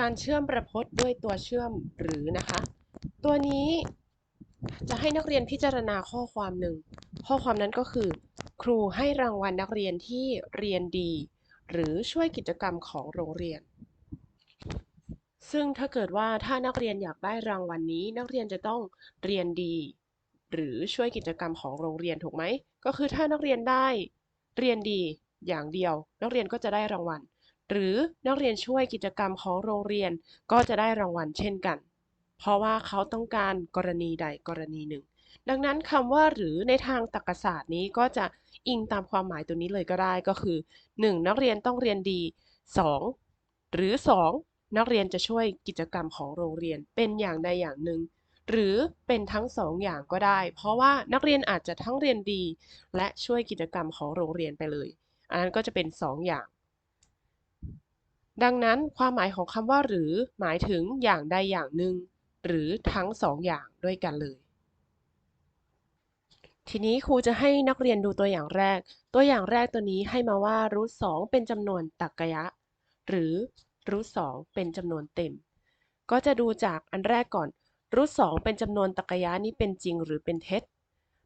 การเชื่อมประพจน์ด้วยตัวเชื่อมหรือนะคะ ตัวนี้จะให้นักเรียนพิจารณาข้อความหนึ่ง ข้อความนั้นก็คือ ครูให้รางวัลนักเรียนที่เรียนดี หรือช่วยกิจกรรมของโรงเรียน ซึ่งถ้าเกิดว่าถ้านักเรียนอยากได้รางวัลนนี้ นักเรียนจะต้องเรียนดี หรือช่วยกิจกรรมของโรงเรียนถูกไหม ก็คือถ้านักเรียนได้เรียนดีอย่างเดียว นักเรียนก็จะได้รางวัล หรือนักเรียนช่วยกิจกรรมของโรงเรียนก็จะได้รางวัลเช่นกัน เพราะว่าเขาต้องการกรณีใดกรณีหนึ่ง ดังนั้นคำว่าหรือในทางตรรกศาสตร์นี้ก็จะอิงตามความหมายตัวนี้เลยก็ได้ก็คือ 1. นักเรียนต้องเรียนดี 2. หรือ 2. นักเรียนจะช่วยกิจกรรมของโรงเรียนเป็นอย่างใดอย่างหนึ่งหรือเป็นทั้งสองอย่างก็ได้ เพราะว่านักเรียนอาจจะทั้งเรียนดี และช่วยกิจกรรมของโรงเรียนไปเลย อันนั้นก็จะเป็น 2 อย่าง ดังนั้นความหมายของคำว่าหรือหมายถึงอย่างใดอย่างหนึ่ง หรือทั้งสองอย่างด้วยกันเลย ทีนี้ครูจะให้นักเรียนดูตัวอย่างแรก ตัวอย่างแรกตัวนี้ให้มาว่ารูทสองเป็นจำนวนตรรกะหรือรูทสองเป็นจำนวนเต็ม ก็จะดูจากอันแรกก่อนรูทสองเป็นจำนวนตรรกยะนี้เป็นจริงหรือเป็นเท็จ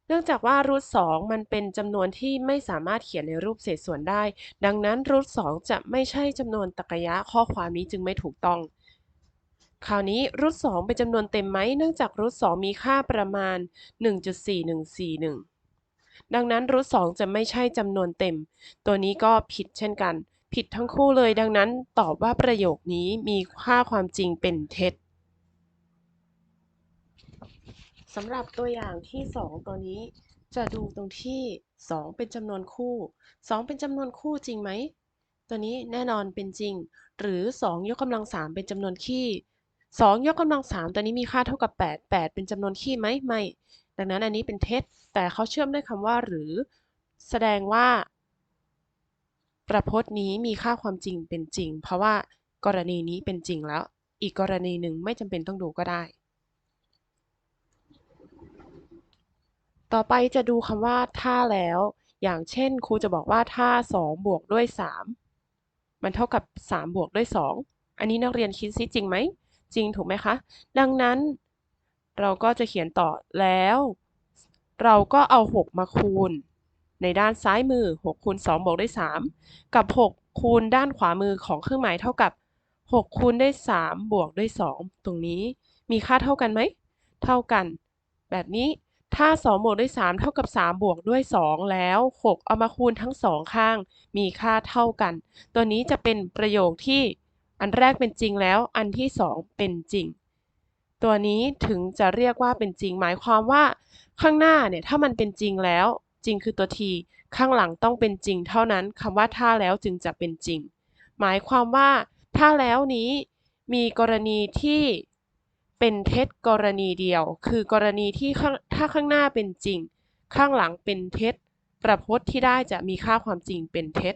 เนื่องจากว่ารูทสองมันเป็นจำนวนที่ไม่สามารถเขียนในรูปเศษส่วนได้ ดังนั้นรูทสองจะไม่ใช่จำนวนตรรกะข้อความนี้จึงไม่ถูกต้อง คราวนี้รูทสองเป็นจำนวนเต็มไหมเนื่องจากรูทสองมีค่าประมาณ 1.4141 ดังนั้นรูทสองจะไม่ใช่จำนวนเต็ม ตัวนี้ก็ผิดเช่นกัน ผิดทั้งคู่เลย ดังนั้นตอบว่าประโยคนี้มีค่าความจริงเป็นเท็จ สำหรับตัวอย่างที่ 2 ตัวนี้ จะดูตรงที่ 2 เป็นจำนวนคู่ 2 เป็นจำนวนคู่จริงไหม ตัวนี้แน่นอนเป็นจริง หรือ 2 ยกกำลัง 3 เป็นจำนวนคี่ 2 ยกกำลัง 3 ตัวนี้มีค่าเท่ากับ 8 8 เป็นจำนวนคี่ไหมไม่ ดังนั้นอันนี้เป็นเท็จ แต่เขาเชื่อมด้วยคำว่าหรือ แสดงว่า ประพจน์นี้มีค่าความจริงเป็นจริง เพราะว่ากรณีนี้เป็นจริงแล้ว อีกกรณีหนึ่งไม่จำเป็นต้องดูก็ได้ ต่อไปจะดูคำว่าถ้าแล้ว อย่างเช่นครูจะบอกว่าถ้า 2 บวกด้วย 3 มันเท่ากับ 3 บวกด้วย 2 อันนี้นักเรียนคิดซิจริงไหม จริงถูกไหมคะ ดังนั้น เราก็จะเขียนต่อแล้ว เราก็เอา 6 มาคูณ ในด้านซ้ายมือ6คูณ2บวกด้วย 3 กับ 6 คูณด้านขวามือของเครื่องหมายเท่ากับ 6 คูณด้วย 3 บวกด้วย 2 ตรงนี้มีค่าเท่ากันไหม เท่ากัน แบบนี้ ถ้า 2 บวกด้วย 3 เท่ากับ 3 บวกด้วย 2 แล้ว 6 เอามาคูณทั้ง2ข้าง มีค่าเท่ากัน ตัวนี้จะเป็นประโยคที่อันแรกเป็นจริงแล้ว อันที่ 2 เป็นจริง ตัวนี้ถึงจะเรียกว่าเป็นจริง หมายความว่า ข้างหน้าเนี่ยถ้ามันเป็นจริงแล้ว จริงคือตัวทีข้างหลังต้องเป็นจริง เท่านั้นคำว่าถ้าแล้วจึงจะเป็นจริง หมายความว่า ถ้าแล้วนี้มีกรณีที่ เป็นเท็จกรณีเดียว คือกรณีที่ถ้าข้างหน้าเป็นจริง ข้างหลังเป็นเท็จ ประพจน์ที่ได้จะมีค่าความจริงเป็นเท็จ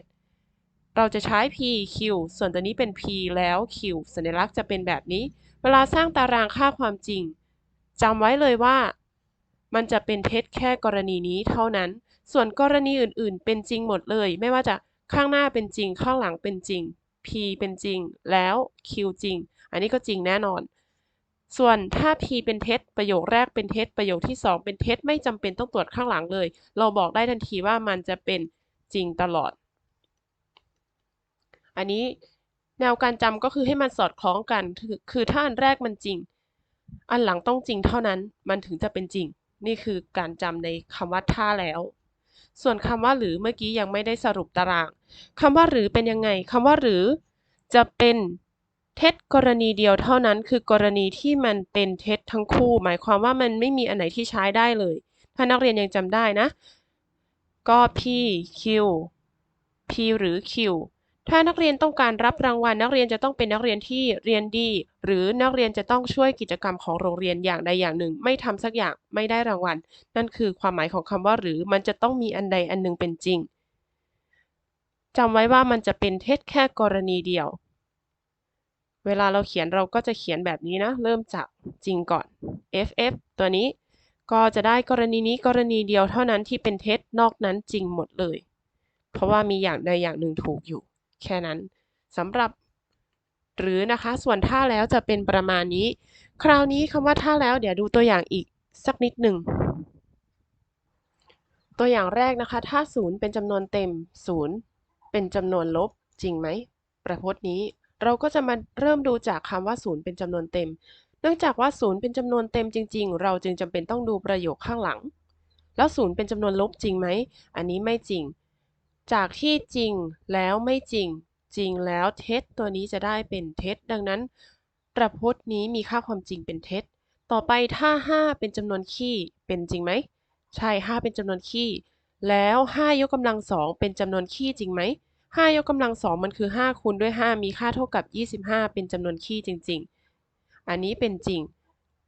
เราจะใช้ p q ส่วนตัวนี้เป็น p แล้ว q สัญลักษณ์จะเป็นแบบนี้ เวลาสร้างตารางค่าความจริงจำไว้เลยว่า มันจะเป็นเท็จแค่กรณีนี้เท่านั้น ส่วนกรณีอื่นๆ เป็นจริงหมดเลย ไม่ว่าจะข้างหน้าเป็นจริง ข้างหลังเป็นจริง p เป็นจริง แล้ว q จริง อันนี้ก็จริงแน่นอน ส่วนถ้า p เป็นเท็จประโยคแรกเป็นเท็จประโยคที่ 2 เป็นเท็จไม่จำเป็นต้องตรวจข้างหลังเลย เราบอกได้ทันทีว่ามันจะเป็นจริงตลอด อันนี้แนวการจำก็คือให้มันสอดคล้องกัน คือถ้าอันแรกมันจริง อันหลังต้องจริงเท่านั้นมันถึงจะเป็นจริง นี่คือการจำในคำว่าถ้าแล้ว ส่วนคำว่าหรือเมื่อกี้ยังไม่ได้สรุปตารางคำว่าหรือเป็นยังไงคำว่าหรือจะเป็น เท็จกรณีเดียวเท่านั้น คือกรณีที่มันเป็นเท็จทั้งคู่ หมายความว่ามันไม่มีอันไหนที่ใช้ได้เลย ถ้านักเรียนยังจำได้นะ ก็ p q p หรือ q ถ้านักเรียนต้องการรับรางวัล นักเรียนจะต้องเป็นนักเรียนที่เรียนดี หรือนักเรียนจะต้องช่วยกิจกรรมของโรงเรียนอย่างใดอย่างหนึ่ง ไม่ทำสักอย่างไม่ได้รางวัล นั่นคือความหมายของคำว่าหรือ มันจะต้องมีอันใดอันหนึ่งเป็นจริงจำไว้ว่ามันจะเป็นเท็จแค่กรณีเดียว เวลาเราเขียนเราก็จะเขียนแบบนี้นะ เริ่มจากจริงก่อน ff ตัวนี้ก็จะได้กรณีนี้กรณีเดียวเท่านั้นที่เป็นเท็จนอกนั้นจริงหมดเลย เพราะว่ามีอย่างใดอย่างหนึ่งถูกอยู่ แค่นั้นสำหรับหรือนะคะส่วนถ้าแล้วจะเป็นประมาณนี้ คราวนี้คำว่าถ้าแล้วเดี๋ยวดูตัวอย่างอีกสักนิดหนึ่งตัวอย่างแรกนะคะ ถ้า 0 เป็นจำนวนเต็ม 0 เป็นจำนวนลบจริงไหม ประพจน์นี้ เราก็จะมาเริ่มดูจากคำว่า0เป็นจำนวนเต็ม เนื่องจากว่า0เป็นจำนวนเต็มจริง ๆ เราจึงจำเป็นต้องดูประโยคข้างหลัง แล้ว0เป็นจำนวนลบจริงไหม อันนี้ไม่จริง จากที่จริงแล้วไม่จริง จริงแล้วเท็จตัวนี้จะได้เป็นเท็จ ดังนั้นประพจน์นี้มีค่าความจริงเป็นเท็จ ต่อไปถ้า 5 เป็นจำนวนคี่เป็นจริงไหม ใช่ 5 เป็นจำนวนคี่แล้ว 5 ยกกำลังสองเป็นจำนวนคี่จริงไหม 5 ยกกำลังสองมันคือ 5 คูณด้วย 5 มีค่าเท่ากับ 25 เป็นจำนวนคี่จริง ๆ อันนี้เป็นจริง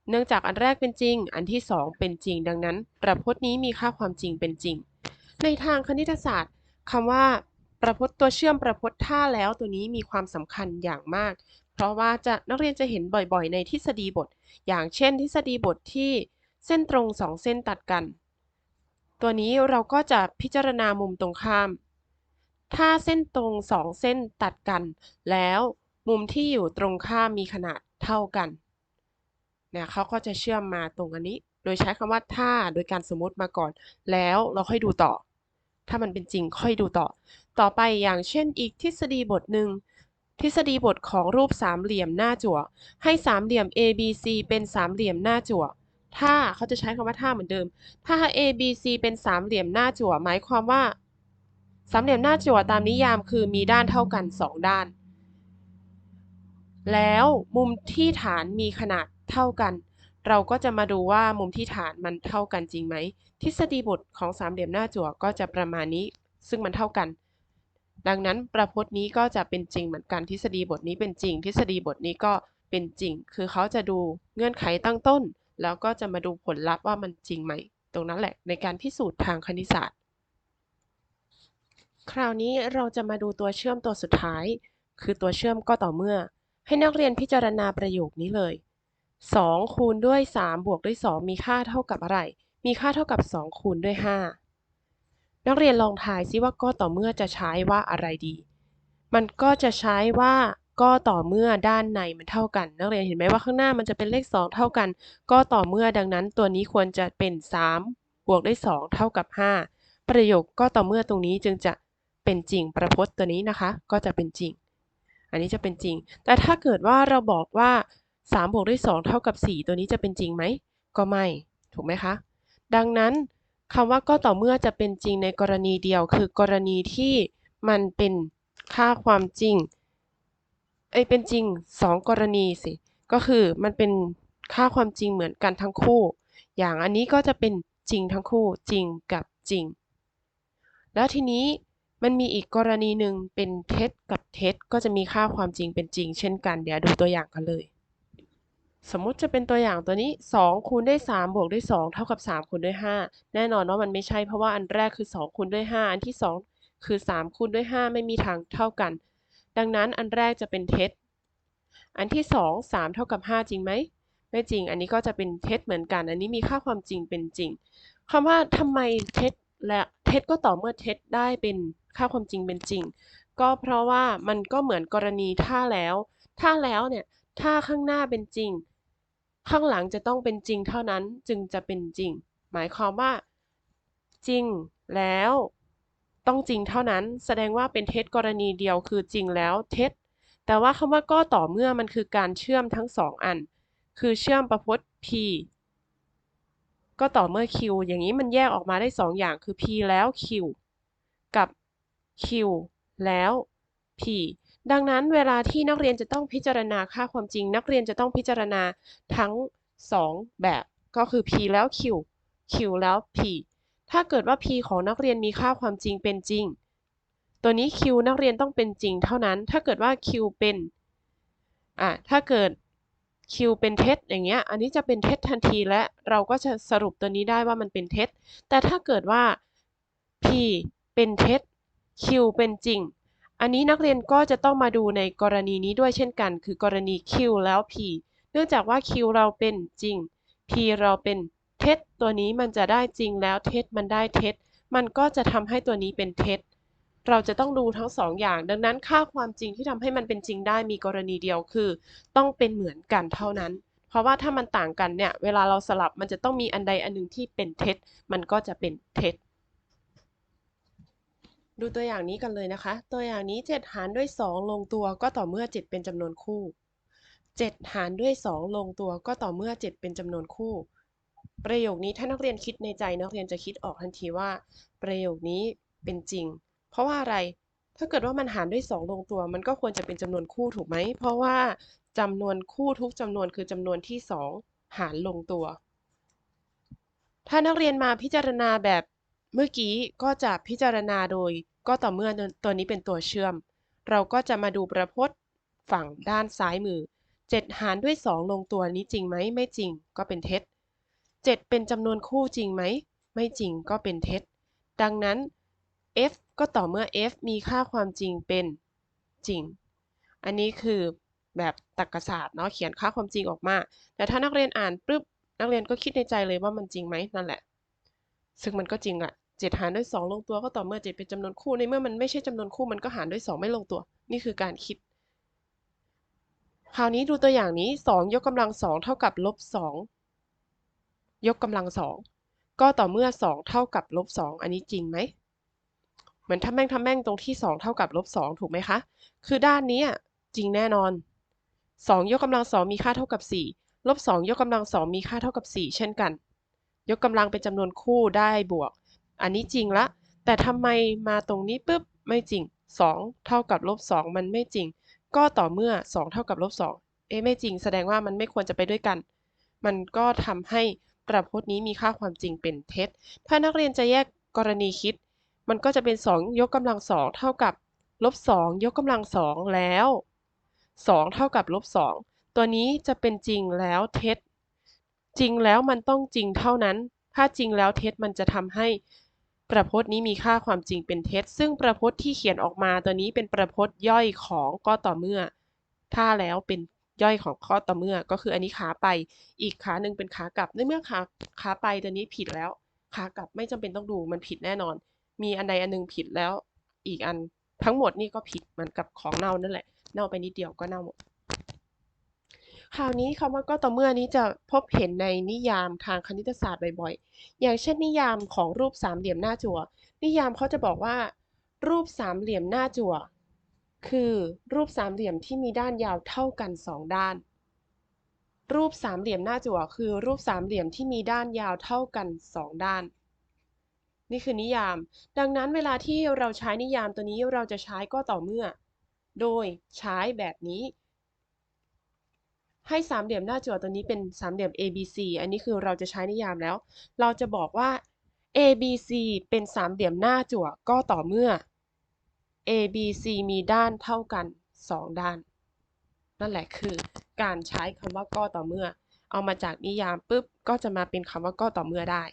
เนื่องจากอันแรกเป็นจริง อันที่ 2 เป็นจริง ดังนั้นประพจน์นี้มีค่าความจริงเป็นจริง ในทางคณิตศาสตร์คำว่าประพจน์ตัวเชื่อมประพจน์ท่าแล้วตัวนี้มีความสำคัญอย่างมาก เพราะว่าจะนักเรียนจะเห็นบ่อยๆ ในทฤษฎีบท อย่างเช่น ทฤษฎีบทที่เส้นตรงสองเส้นตัดกัน ตัวนี้เราก็จะพิจารณามุมตรงข้าม ถ้าเส้นตรงสองเส้นตัดกัน แล้วมุมที่อยู่ตรงข้ามมีขนาดเท่ากันเนี่ยเขาก็จะเชื่อมมาตรงอันนี้ โดยใช้คำว่าถ้าโดยการสมมติมาก่อน แล้วเราค่อยดูต่อ ถ้ามันเป็นจริงค่อยดูต่อ ต่อไปอย่างเช่นอีกทฤษฎีบทหนึ่งทฤษฎีบทของรูปสามเหลี่ยมหน้าจั่ว ให้สามเหลี่ยม ABC เป็นสามเหลี่ยมหน้าจั่ว ถ้าเขาจะใช้คำว่าถ้าเหมือนเดิม ถ้า ABC เป็นสามเหลี่ยมหน้าจั่ว หมายความว่า สามเหลี่ยมหน้าจั่วตามนิยามคือมีด้านเท่ากัน 2 ด้าน แล้วมุมที่ฐานมีขนาดเท่ากัน เราก็จะมาดูว่ามุมที่ฐานมันเท่ากันจริงไหม ทฤษฎีบทของสามเหลี่ยมหน้าจั่วก็จะประมาณนี้ ซึ่งมันเท่ากัน ดังนั้นประพจน์นี้ก็จะเป็นจริงเหมือนกันทฤษฎีบทนี้เป็นจริง ทฤษฎีบทนี้ก็เป็นจริง คือเขาจะดูเงื่อนไขตั้งต้น แล้วก็จะมาดูผลลัพธ์ว่ามันจริงไหม ตรงนั้นแหละในการพิสูจน์ทางคณิตศาสตร์ คราวนี้เราจะมาดูตัวเชื่อมตัวสุดท้าย คือตัวเชื่อมก็ต่อเมื่อ ให้นักเรียนพิจารณาประโยคนี้เลย 2 คูณด้วย 3 บวกด้วย 2 มีค่าเท่ากับอะไร มีค่าเท่ากับ 2 คูณด้วย 5 นักเรียนลองทายซิว่าก็ต่อเมื่อจะใช้ว่าอะไรดี มันก็จะใช้ว่าก็ต่อเมื่อด้านในมันเท่ากัน นักเรียนเห็นไหมว่าข้างหน้ามันจะเป็นเลข 2 เท่ากัน ก็ต่อเมื่อดังนั้นตัวนี้ควรจะเป็น 3 บวกด้วย 2 เท่ากับ 5 ประโยคก็ต่อเมื่อตรงนี้จึงจะ เป็นจริง ประพจน์ตัวนี้นะคะ ก็จะเป็นจริง อันนี้จะเป็นจริง แต่ถ้าเกิดว่าเราบอกว่า3บวกด้วย2เท่ากับ 4 ตัวนี้จะเป็นจริงไหม ก็ไม่ ถูกไหมคะ ดังนั้นคำว่าก็ต่อเมื่อจะเป็นจริงในกรณีเดียว คือกรณีที่มันเป็นค่าความจริงเอ้เป็นจริง 2 กรณีสิ ก็คือมันเป็นค่าความจริงเหมือนกันทั้งคู่ อย่างอันนี้ก็จะเป็นจริงทั้งคู่จริงกับจริง แล้วทีนี้ มันมีอีกกรณีหนึ่งเป็นเท็จกับเท็จก็จะมีค่าความจริงเป็นจริง เช่นกัน เดี๋ยวดูตัวอย่างกันเลย สมมุติจะเป็นตัวอย่างตัวนี้ 2 คูณด้วย 3 บวกด้วย 2 เท่ากับ 3 คูณด้วย 5 แน่นอนว่ามันไม่ใช่เพราะว่าอันแรกคือ 2 คูณด้วย 5 อันที่ 2 คือ 3 คูณด้วย 5 ไม่มีทางเท่ากัน ดังนั้นอันแรกจะเป็นเท็จ อันที่ 2 3 เท่ากับ 5 จริงไหมไม่จริง อันนี้ก็จะเป็นเท็จเหมือนกัน อันนี้มีค่าความจริงเป็นจริงคำว่าทำไมเท็จและเท็จก็ต่อเมื่อเท็จได้เป็น ค่าความจริงเป็นจริง ก็เพราะว่ามันก็เหมือนกรณีถ้าแล้ว ถ้าแล้วเนี่ยถ้าข้างหน้าเป็นจริง ข้างหลังจะต้องเป็นจริงเท่านั้นจึงจะเป็นจริง หมายความว่า จริงแล้วต้องจริงเท่านั้น แสดงว่าเป็นเท็จกรณีเดียวคือจริงแล้วเท็จ แต่ว่าคำว่าก็ต่อเมื่อมันคือการเชื่อมทั้งสองอัน คือเชื่อมประพจน์ p ก็ต่อเมื่อ q อย่างนี้มันแยกออกมาได้2อย่างคือ p แล้ว q กับ q แล้ว p ดังนั้นเวลาที่นักเรียนจะต้องพิจารณาค่าความจริง นักเรียนจะต้องพิจารณาทั้ง 2 แบบก็คือ p แล้ว q q แล้ว p ถ้าเกิดว่า p ของนักเรียนมีค่าความจริงเป็นจริง ตัวนี้ q นักเรียนต้องเป็นจริงเท่านั้น ถ้าเกิดว่า q เป็นอะถ้าเกิด q เป็นเท็จอย่างเงี้ย อันนี้จะเป็นเท็จทันทีและเราก็จะสรุปตัวนี้ได้ว่ามันเป็นเท็จ แต่ถ้าเกิดว่า p เป็นเท็จ q เป็นจริง อันนี้นักเรียนก็จะต้องมาดูในกรณีนี้ด้วยเช่นกัน คือกรณี q แล้ว p เนื่องจากว่า q เราเป็นจริง p เราเป็นเท็จตัวนี้มันจะได้จริงแล้วเท็จมันได้เท็จ มันก็จะทำให้ตัวนี้เป็นเท็จ เราจะต้องดูทั้งสองอย่าง ดังนั้นค่าความจริงที่ทำให้มันเป็นจริงได้มีกรณีเดียวคือ ต้องเป็นเหมือนกันเท่านั้น เพราะว่าถ้ามันต่างกันเนี่ย เวลาเราสลับมันจะต้องมีอันใดอันหนึ่งที่เป็นเท็จ มันก็จะเป็นเท็จ ดูตัวอย่างนี้กันเลยนะคะ ตัวอย่างนี้ 7 หารด้วย 2 ลงตัวก็ต่อเมื่อ 7 เป็นจำนวนคู่ 7 หารด้วย 2 ลงตัวก็ต่อเมื่อ 7 เป็นจำนวนคู่ ประโยคนี้ถ้านักเรียนคิดในใจนักเรียนจะคิดออกทันทีว่า ประโยคนี้เป็นจริง เพราะว่าอะไร ถ้าเกิดว่ามันหารด้วย 2 ลงตัว มันก็ควรจะเป็นจำนวนคู่ถูกไหม เพราะว่าจำนวนคู่ทุกจำนวนคือจำนวนที่ 2 หารลงตัว ถ้านักเรียนมาพิจารณาแบบ เมื่อกี้ก็จะพิจารณาโดยก็ต่อเมื่อตัวนี้เป็นตัวเชื่อม เราก็จะมาดูประพจน์ฝั่งด้านซ้ายมือ 7 หารด้วย 2 ลงตัวนี้จริงไหมไม่จริงก็เป็นเท็จ 7 เป็นจำนวนคู่จริงไหมไม่จริงก็เป็นเท็จ ดังนั้น f ก็ต่อเมื่อ f มีค่าความจริงเป็นจริง อันนี้คือแบบตรรกศาสตร์เนาะเขียนค่าความจริงออกมา แต่ถ้านักเรียนอ่านปุ๊บนักเรียนก็คิดในใจเลยว่ามันจริงไหมนั่นแหละ ซึ่งมันก็จริงอะ 7 หารด้วย 2 ลงตัวก็ต่อเมื่อ 7 เป็นจำนวนคู่ในเมื่อมันไม่ใช่จำนวนคู่มันก็หารด้วย 2 ไม่ลงตัว นี่คือการคิด คราวนี้ดูตัวอย่างนี้ 2 ยกกำลัง 2 เท่ากับลบ2ยกกำลัง 2 ก็ต่อเมื่อ 2 เท่ากับลบ2อันนี้จริงไหมเหมือนทำแม่งทำแม่งตรงที่ 2 เท่ากับลบ2ถูกไหมคะ คือด้านนี้จริงแน่นอน 2 ยกกำลัง 2 มีค่าเท่ากับ 4 ลบ 2 ยกกำลัง 2 มีค่าเท่ากับ 4 เช่นกัน ยกกำลังเป็นจำนวนคู่ได้บวก อันนี้จริงละ แต่ทำไมมาตรงนี้ปุ๊บไม่จริง 2 เท่ากับลบ2มันไม่จริง ก็ต่อเมื่อ 2 เท่ากับลบ2เอ๊ะไม่จริง แสดงว่ามันไม่ควรจะไปด้วยกัน มันก็ทำให้ประพจน์นี้มีค่าความจริงเป็นเท็จ ถ้านักเรียนจะแยกกรณีคิด มันก็จะเป็น 2 ยกกำลัง2เท่ากับลบ2ยกกำลัง2แล้ว 2 เท่ากับลบ2ตัวนี้จะเป็นจริงแล้วเท็จ จริงแล้วมันต้องจริงเท่านั้น ถ้าจริงแล้วเท็จมันจะทำให้ ประพจน์นี้มีค่าความจริงเป็นเท็จ ซึ่งประพจน์ที่เขียนออกมาตัวนี้เป็นประพจน์ย่อยของก็ต่อเมื่อ ถ้าแล้วเป็นย่อยของข้อต่อเมื่อ ก็คืออันนี้ขาไป อีกขาหนึ่งเป็นขากลับในเมื่อขาขาไปตัวนี้ผิดแล้ว ขากลับไม่จำเป็นต้องดูมันผิดแน่นอน มีอันใดอันหนึงผิดแล้ว อีกอันทั้งหมดนี่ก็ผิดเหมือนกับของเน่านั่นแหละ เน่าไปนิดเดียวก็เน่าหมด คราวนี้คำว่าก็ต่อเมื่อนี้จะพบเห็นในนิยามทางคณิตศาสตร์บ่อยๆ อย่างเช่นนิยามของรูปสามเหลี่ยมหน้าจั่ว นิยามเขาจะบอกว่า รูปสามเหลี่ยมหน้าจั่ว คือรูปสามเหลี่ยมที่มีด้านยาวเท่ากันสองด้าน รูปสามเหลี่ยมหน้าจั่ว คือรูปสามเหลี่ยมที่มีด้านยาวเท่ากันสองด้าน นี่คือนิยาม ดังนั้นเวลาที่เราใช้นิยามตัวนี้เราจะใช้ก็ต่อเมื่อ โดยใช้แบบนี้ ให้สามเหลี่ยมหน้าจั่วตัวนี้เป็นสามเหลี่ยม ABC อันนี้คือเราจะใช้นิยามแล้ว เราจะบอกว่า ABC เป็นสามเหลี่ยมหน้าจั่วก็ต่อเมื่อ ABC มีด้านเท่ากัน 2 ด้าน นั่นแหละคือการใช้คำว่าก็ต่อเมื่อ เอามาจากนิยามปุ๊บก็จะมาเป็นคำว่าก็ต่อเมื่อได้